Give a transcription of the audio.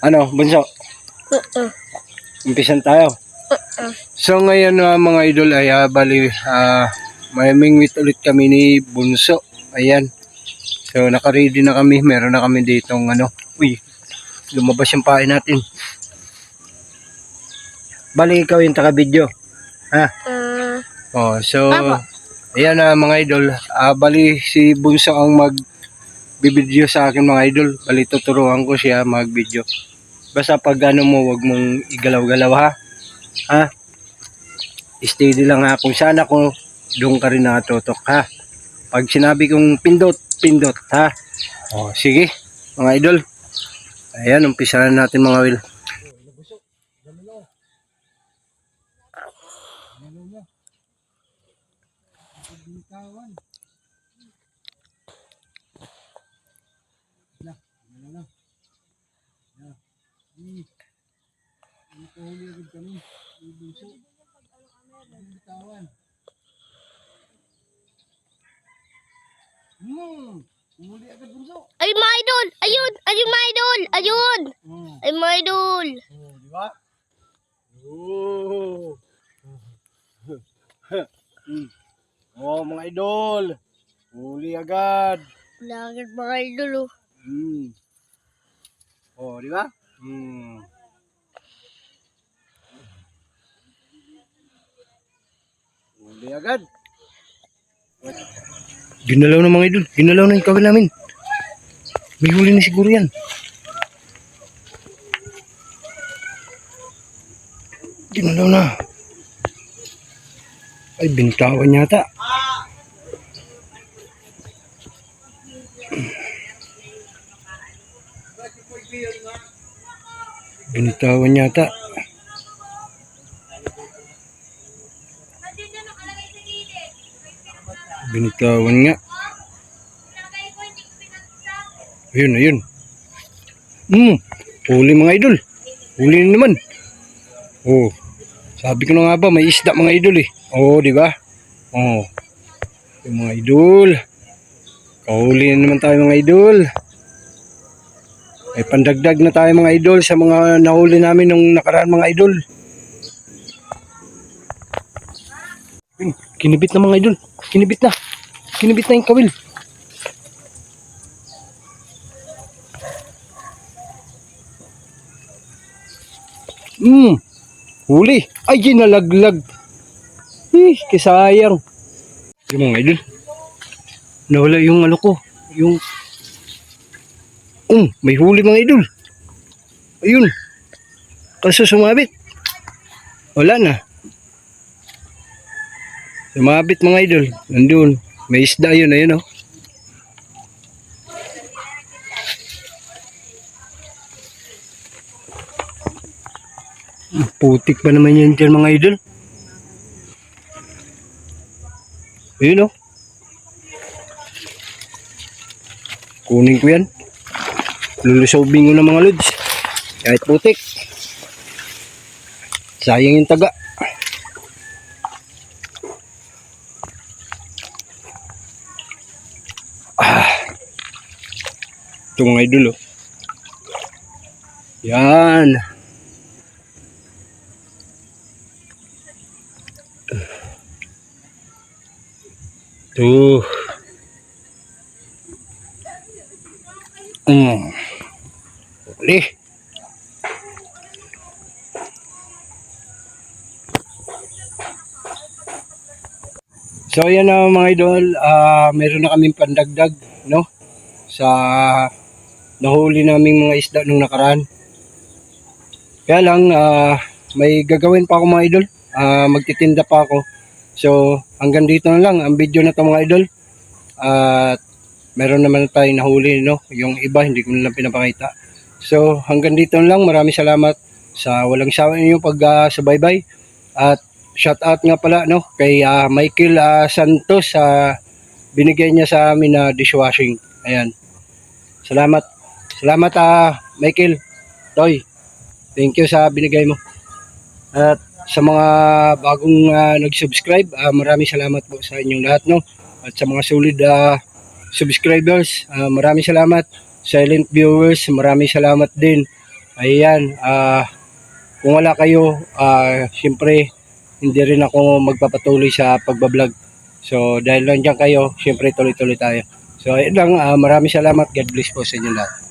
Ano, bunso? Uh-uh. Umpisan tayo. Uh-uh. So ngayon uh, mga idol ay uh, bali uh, may mingwit ulit kami ni Bunso. Ayan. So naka-ready na kami. Meron na kami ditong ano. Uy, lumabas yung pain natin. Bali ikaw yung taga-video. Ha? Uh, Oh, so Apo. ayan na mga idol. Ah, bali si Bunso ang mag bibideo sa akin mga idol. Bali tuturuan ko siya mag-video. Basta pag ano mo, wag mong igalaw-galaw ha. Ha? Steady lang ha. Kung saan ako, doon ka rin nakatutok ha. Pag sinabi kong pindot, pindot ha. Oh, sige, mga idol. Ayan, umpisa na natin mga will. Huli agad ay, mga idol! Ayun! Ayun, mga idol! Ayun! Hmm. Ay, mga idol! Oh, di ba? Oh. Oh, mga idol. Huli agad. Langit mga idol, oh. Hmm. Oh, di ba? Hmm. Huli agad. Ginalaw na mga idol. Ginalaw na yung kawil namin. May huli na siguro yan. Ginalaw na. Ay, bintawan yata. Binitawan yata. Binitawan nga. Ayun, ayun. Hmm, huli mga idol. Huli na naman. Oh, sabi ko na nga ba, may isda mga idol eh. Oh, di ba? Oh, yung mga idol. Kahuli na naman tayo mga idol. May pandagdag na tayo mga idol sa mga nahuli namin nung nakaraan mga idol. Yun, Kinibit na mga idol. Kinibit na. Kinibit na yung kawil. Hmm. Huli. Ay, ginalaglag. Eh, kisayang. Yung mga idol. Nawala yung ano ko. Yung Um, may huli mga idol. Ayun. Kaso sumabit. Wala na. Sumabit mga idol. Nandun. May isda yun. Ayun oh. Putik pa naman yan dyan mga idol. Ayun oh. Kunin ko yan. Lulusobin ko ng mga lods. Kahit putik. Sayang yung taga. Ito mga idol oh. Yan. Tuh. Hmm. Boleh. So ayan na mga idol, ah meron na kaming pandagdag, no? Sa nahuli naming mga isda nung nakaraan. Kaya lang, ah, may gagawin pa ako mga idol. Ah, magtitinda pa ako. So hanggang dito na lang ang video na to mga idol. At meron naman tayong nahuli, no? Yung iba, hindi ko na lang pinapakita. So, hanggang dito na lang. Maraming salamat sa walang sawa niyo pag-subaybay. At shout out nga pala, no? Kay ah, Michael ah, Santos sa binigay niya sa amin na dishwashing. Ayan. Salamat. Salamat, ah, Michael. Toy. Thank you sa binigay mo. At sa mga bagong ah, nag-subscribe, ah, maraming salamat po sa inyong lahat, no? At sa mga solid ah, subscribers, ah, maraming salamat. Silent viewers, maraming salamat din. Ayan, ah, kung wala kayo, ah, siyempre, hindi rin ako magpapatuloy sa pagbablog. So, dahil nandiyan kayo, siyempre tuloy-tuloy tayo. So, ayun lang, ah, maraming salamat. God bless po sa inyo lahat.